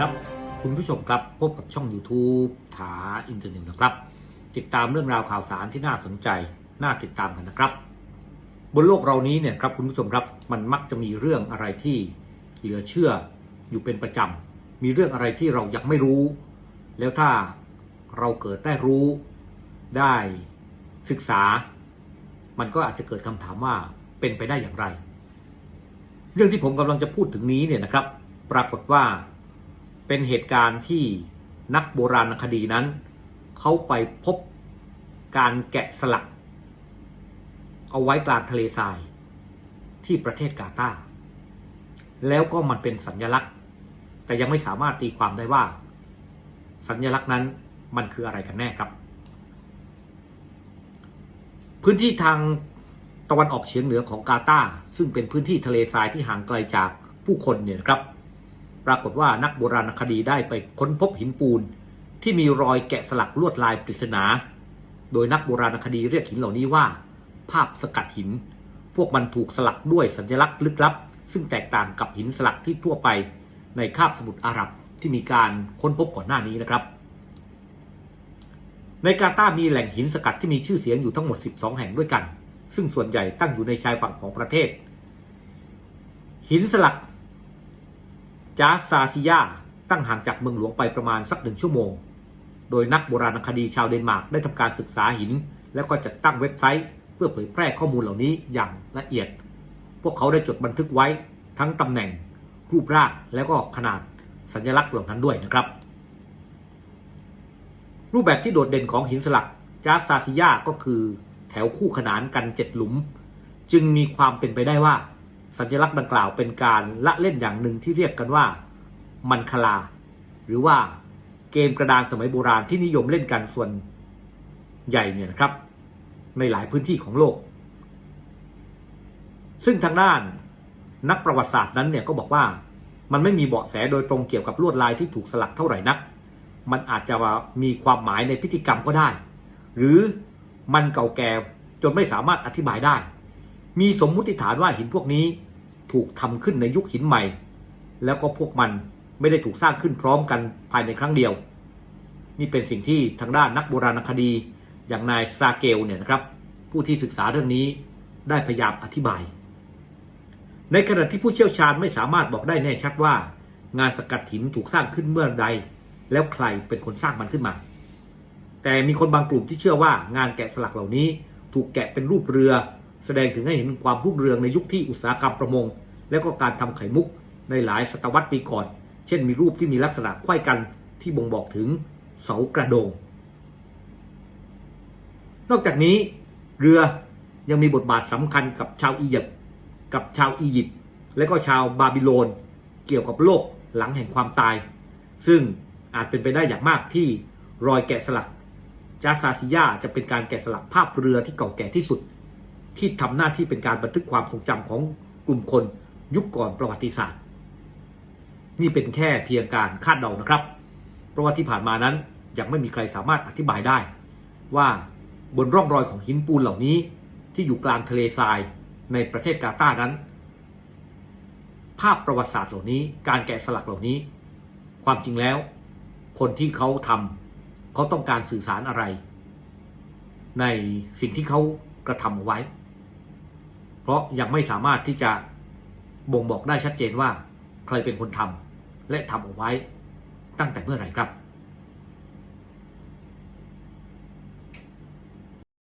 ครับ คุณผู้ชมครับพบกับช่อง YouTube ถาอินเทอร์เน็ตนะครับ ติดตามเรื่องราวข่าวสารที่น่าสนใจ น่าติดตามกันนะครับ บนโลกเรานี้เนี่ยครับคุณผู้ชมครับมันมักจะมีเรื่องอะไรที่เหลือเชื่ออยู่เป็นประจำมีเรื่องอะไรที่เรายังไม่รู้ แล้วถ้าเราเกิดได้รู้ ได้ศึกษา มันก็อาจจะเกิดคำถามว่าเป็นไปได้อย่างไร เรื่องที่ผมกำลังจะพูดถึงนี้เนี่ยนะครับ ปรากฏว่า เป็นเหตุการณ์ที่นักโบราณคดีนั้น เขาไปพบการแกะสลัก เอาไว้กลางทะเลทรายที่ประเทศกาตาร์แล้วก็มันเป็นสัญญลักษณ์ แต่ยังไม่สามารถตีความได้ว่า สัญญลักษณ์นั้นมันคืออะไรกันแน่ครับ พื้นที่ทางตะวันออกเฉียงเหนือของกาตาร์ซึ่งเป็นพื้นที่ทะเลทรายที่ห่างไกลจากผู้คนเนี่ยครับ ปรากฏว่านักโบราณคดีได้ไปค้นพบหินปูน ที่มีรอยแกะสลักลวดลายปริศนา โดยนักโบราณคดีเรียกหินเหล่านี้ว่า ภาพสกัดหิน พวกมันถูกสลักด้วยสัญลักษณ์ลึกลับ ซึ่งแตกต่างกับหินสลักที่ทั่วไปในคาบสมุทรอาหรับที่มีการค้นพบก่อนหน้านี้นะครับ ในกาตาร์มีแหล่งหินสกัดที่มีชื่อเสียงอยู่ทั้งหมด 12 แห่งด้วยกัน ซึ่งส่วนใหญ่ตั้งอยู่ในชายฝั่งของประเทศ หินสลัก จาซาซิยาตั้งห่างจากเมืองหลวงไปประมาณสักหนึ่งชั่วโมง โดยนักโบราณคดีชาวเดนมาร์กได้ทำการศึกษาหิน แล้วก็จัดตั้งเว็บไซต์ เพื่อเผยแพร่ข้อมูลเหล่านี้อย่างละเอียด พวกเขาได้จดบันทึกไว้ทั้งตำแหน่ง รูปร่างแล้วก็ขนาดสัญลักษณ์เหล่านั้นด้วยนะครับ รูปแบบที่โดดเด่นของหินสลักจาซาซิยาก็คือแถวคู่ขนานกันเจ็ดหลุม จึงมีความเป็นไปได้ว่า สัญลักษณ์ดังกล่าวเป็นการละเล่นอย่างหนึ่งที่เรียกกันว่า มันคลา หรือว่าเกมกระดานสมัยโบราณที่นิยมเล่นกันส่วนใหญ่เนี่ยนะครับ ในหลายพื้นที่ของโลก ซึ่งทางด้านนักประวัติศาสตร์นั้นเนี่ยก็บอกว่ามันไม่มีเบาะแสโดยตรงเกี่ยวกับลวดลายที่ถูกสลักเท่าไหร่นัก มันอาจจะมีความหมายในพิธีกรรมก็ได้ หรือมันเก่าแก่จนไม่สามารถอธิบายได้ มีสมมุติฐานว่าหินพวกนี้ ถูกทำขึ้นในยุคหินใหม่ แล้วก็พวกมันไม่ได้ถูกสร้างขึ้นพร้อมกันภายในครั้งเดียว นี่เป็นสิ่งที่ทางด้านนักโบราณคดีอย่างนายซาเกลเนี่ยนะครับ ผู้ที่ศึกษาเรื่องนี้ได้พยายามอธิบาย ในขณะที่ผู้เชี่ยวชาญไม่สามารถบอกได้แน่ชัดว่า งานสกัดหินถูกสร้างขึ้นเมื่อใด แล้วใครเป็นคนสร้างมันขึ้นมา แต่มีคนบางกลุ่มที่เชื่อว่างานแกะสลักเหล่านี้ถูกแกะเป็นรูปเรือ แสดงถึงให้เห็นความรุ่งเรืองในยุคที่อุตสาหกรรมประมง และก็การทำไข่มุกในหลายศตวรรษปีก่อน เช่นมีรูปที่มีลักษณะไขว้กันที่บ่งบอกถึงเสากระโดง นอกจากนี้เรือยังมีบทบาทสำคัญกับชาวอียิปต์กับชาวอียิปต์และก็ชาวบาบิโลน เกี่ยวกับโลกหลังแห่งความตาย ซึ่งอาจเป็นไปได้อย่างมากที่รอยแกะสลักจาซาซิยาจะเป็นการแกะสลักภาพเรือที่เก่าแก่ที่สุด ที่ทำหน้าที่เป็นการบันทึกความทรงจำของกลุ่มคนยุคก่อนประวัติศาสตร์ นี่เป็นแค่เพียงการคาดเดานะครับ เพราะว่าที่ผ่านมานั้นยังไม่มีใครสามารถอธิบายได้ ว่าบนร่องรอยของหินปูนเหล่านี้ ที่อยู่กลางทะเลทรายในประเทศกาตาร์นั้น ภาพประวัติศาสตร์เหล่านี้ การแกะสลักเหล่านี้ ความจริงแล้ว คนที่เขาทำเขาต้องการสื่อสารอะไร ในสิ่งที่เขากระทำเอาไว้ เพราะยังไม่สามารถที่จะบ่งบอกได้ชัดเจนว่า ใครเป็นคนทำและทำเอาไว้ตั้งแต่เมื่อไหร่ครับ